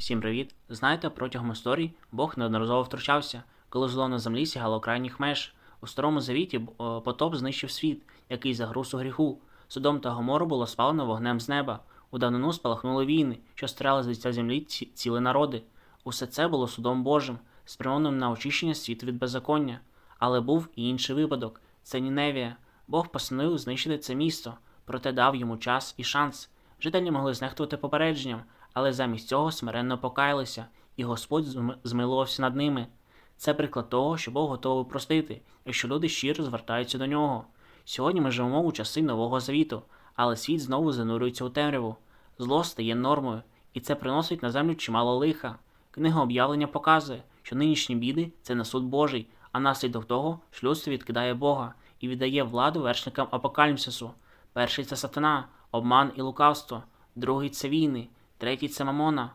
Всім привіт! Знаєте, протягом історії Бог неодноразово втручався, коли зло на землі сягало крайніх меж. У старому завіті потоп знищив світ, який загруз у гріху. Судом та Гомору було спалено вогнем з неба. У давнину спалахнули війни, що стріляли з лиця землі ці, цілі народи. Усе це було судом Божим, спрямованим на очищення світу від беззаконня. Але був і інший випадок це Ніневія. Бог постановив знищити це місто, проте дав йому час і шанс. Жителі могли знехтувати попередженням, але замість цього смиренно покаялися, і Господь змилувався над ними. Це приклад того, що Бог готовий простити, якщо люди щиро звертаються до нього. Сьогодні ми живемо у часи Нового Завіту, але світ знову занурюється у темряву. Зло стає нормою, і це приносить на землю чимало лиха. Книга об'явлення показує, що нинішні біди це не суд Божий, а наслідок того, що людство відкидає Бога і віддає владу вершникам апокаліпсису. Перший це сатана, обман і лукавство, другий це війни, третій це мамона,